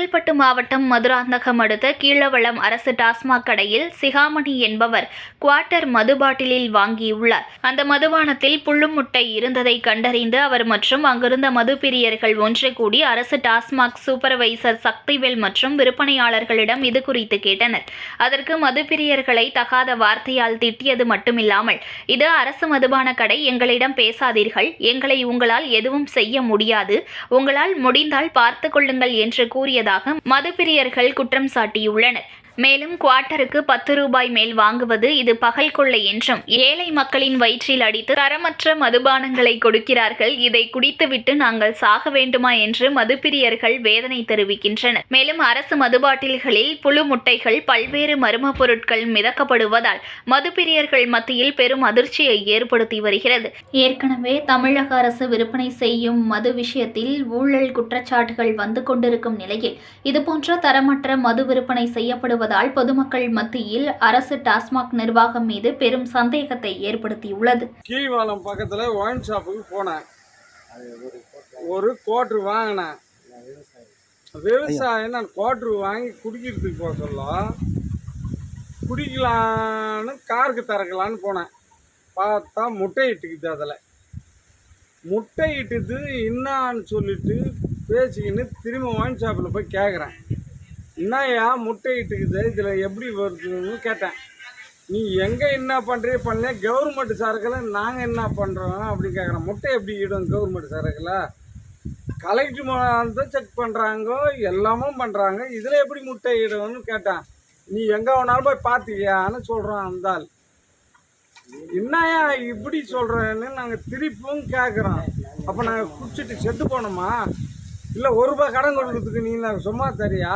செங்கல்பட்டு மாவட்டம் மதுராந்தகம் அடுத்த கீழவளம் அரசு டாஸ்மாக் கடையில் சிகாமணி என்பவர் குவார்ட்டர் மது பாட்டிலில் வாங்கியுள்ளார். அந்த மதுபானத்தில் புள்ளு முட்டை இருந்ததை கண்டறிந்து அவர் மற்றும் அங்கிருந்த மது பிரியர்கள் ஒன்று கூடி அரசு டாஸ்மாக் சூப்பர்வைசர் சக்திவேல் மற்றும் விற்பனையாளர்களிடம் இது குறித்து கேட்டனர். அதற்கு மது பிரியர்களை தகாத வார்த்தையால் திட்டியது மட்டுமில்லாமல் இது அரசு மதுபான கடை எங்களிடம் பேசாதீர்கள் எங்களை உங்களால் எதுவும் செய்ய முடியாது உங்களால் முடிந்தால் பார்த்து கொள்ளுங்கள் என்று கூறியதாக மதுப்பிரியர்கள் குற்றம் சாட்டியுள்ளனர். மேலும் குவார்ட்டருக்கு பத்து ரூபாய் மேல் வாங்குவது இது பகல் கொள்ளை என்றும் ஏழை மக்களின் வயிற்றில் அடித்து தரமற்ற மதுபானங்களை கொடுக்கிறார்கள். இதை குடித்துவிட்டு நாங்கள் சாக வேண்டுமா என்று மதுப்பிரியர்கள் வேதனை தெரிவிக்கின்றனர். மேலும் அரசு மதுபாட்டில்களில் புழு முட்டைகள் பல்வேறு மரும பொருட்கள் மிதக்கப்படுவதால் மதுப்பிரியர்கள் மத்தியில் பெரும் அதிர்ச்சியை ஏற்படுத்தி வருகிறது. ஏற்கனவே தமிழக அரசு விற்பனை செய்யும் மது விஷயத்தில் ஊழல் குற்றச்சாட்டுகள் வந்து கொண்டிருக்கும் நிலையில் இதுபோன்ற தரமற்ற மது விற்பனை செய்யப்படுவது செய்யப்படுவதால் பொதுமக்கள் மத்தியில் அரசு டாஸ்மாக் நிர்வாகம் மீது பெரும் சந்தேகத்தை ஏற்படுத்தியுள்ளது. கீழ்வாலம் பக்கத்தில் ஒயின் ஷாப்புக்கு போனேன். ஒரு கோட்ரு வாங்கினேன். விவசாயம் நான் கோட்ரு வாங்கி குடிக்கிறதுக்கு போக சொல்ல குடிக்கலான்னு காருக்கு திறக்கலான்னு போனேன். பார்த்தா முட்டை இட்டுக்குது அதில். முட்டை இட்டுது என்னான்னு சொல்லிட்டு பேசிக்கின்னு திரும்ப ஒயின் ஷாப்பில் போய் கேட்குறேன் என்னையா முட்டையிட்டுக்குது? இதில் எப்படி வருதுன்னு கேட்டேன். நீ எங்கே என்ன பண்ணுறே பண்ணல கவர்மெண்ட் சரக்கில் நாங்கள் என்ன பண்ணுறோம் அப்படின்னு கேட்குறோம் முட்டை எப்படி இடும் கவர்மெண்ட் சரக்கில்? கலெக்டர் வந்து செக் பண்ணுறாங்க எல்லாமும் பண்ணுறாங்க இதில் எப்படி முட்டை இடும்னு கேட்டேன். நீ எங்கே வேணாலும் போய் பார்த்தியான்னு சொல்கிறோம் அந்த ஆள். இப்படி சொல்கிறேன்னு நாங்கள் திருப்பியும் கேட்குறோம் அப்போ நாங்கள் குடிச்சிட்டு செத்து போனோமா? இல்லை ஒரு ரூபாய் கடன் கொடுக்கறதுக்கு நீ நாங்கள் சும்மா தரியா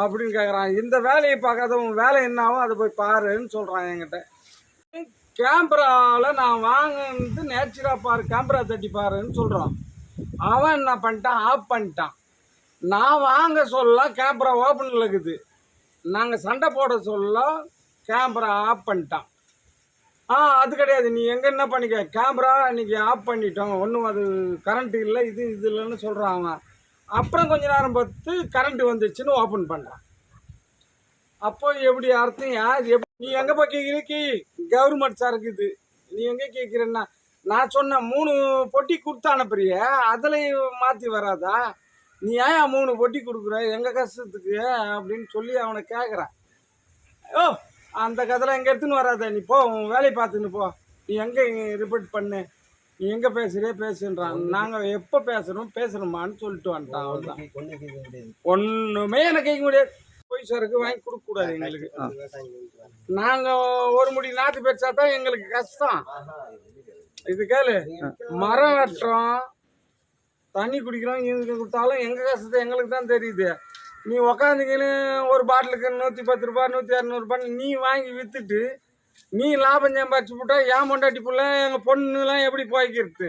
அப்படின்னு கேட்குறான் இந்த வேலையை பார்க்காத உன் வேலை என்னாவோ அதை போய் பாருன்னு சொல்கிறான் என்கிட்ட. கேமராவில் நான் வாங்கினது நேச்சுரா பாரு கேமரா தட்டி பாருன்னு சொல்கிறான் அவன் என்ன பண்ணிட்டான்? ஆஃப் பண்ணிட்டான். நான் வாங்க சொல்ல கேமரா ஓப்பனில் இருக்குது. நாங்கள் சண்டை போட சொல்ல கேமரா ஆஃப் பண்ணிட்டான். ஆ அது கிடையாது. நீ எங்கே என்ன பண்ணிக்க? கேமரா இன்றைக்கி ஆஃப் பண்ணிட்டோம். ஒன்றும் அது கரண்ட் இல்லை இது இது இல்லைன்னு சொல்கிறான் அவன். அப்புறம் கொஞ்ச நேரம் பார்த்து கரண்ட் வந்துச்சுன்னு ஓப்பன் பண்ணுறான் அப்போ எப்படி அர்த்தம்? யார் எப்படி நீ எங்கே போய் கேட்குறீக்கி கவர்மெண்ட் சரக்கு இது நீ எங்கே கேட்குறேன்னா நான் சொன்ன மூணு பொட்டி கொடுத்து அனுப்புறிய அதில் மாற்றி வராதா? நீ ஏன் மூணு பொட்டி கொடுக்குற? எங்கள் கஷ்டத்துக்கு? அப்படின்னு சொல்லி அவனை கேட்குறான் ஓ அந்த கதைலாம் எங்கே எடுத்துன்னு வராத. நீ போ உன் வேலையை பார்த்துன்னு போ. நீ எங்கே ரிப்போர்ட் பண்ணு? எங்கே பேசுறியே பேசுன்றான் நாங்கள் எப்போ பேசுகிறோம் பேசணுமான்னு சொல்லிட்டு வந்துட்டான் அவ்வளோதான் ஒன்றுமே எனக்கு கேட்க முடியாது. போய் சரக்கு வாங்கி கொடுக்கக்கூடாது எங்களுக்கு. நாங்கள் ஒரு முடி நாற்று பெருசா தான் எங்களுக்கு கஷ்டம். இது கேளு. மரம் வெட்டுறோம். தண்ணி குடிக்கிறோம் இது கொடுத்தாலும் எங்கள் கஷ்டத்தை எங்களுக்கு தான் தெரியுது. நீ உக்காந்துக்கின்னு ஒரு பாட்டிலுக்கு நூற்றி பத்து ரூபா நூற்றி இரநூறுபான்னு நீ வாங்கி விற்றுட்டு நீ லாபம் சம்பாதிச்சு போட்டா ஏன் பொண்டாட்டி பிள்ளை எங்கள் பொண்ணுலாம் எப்படி போய்க்கிறது?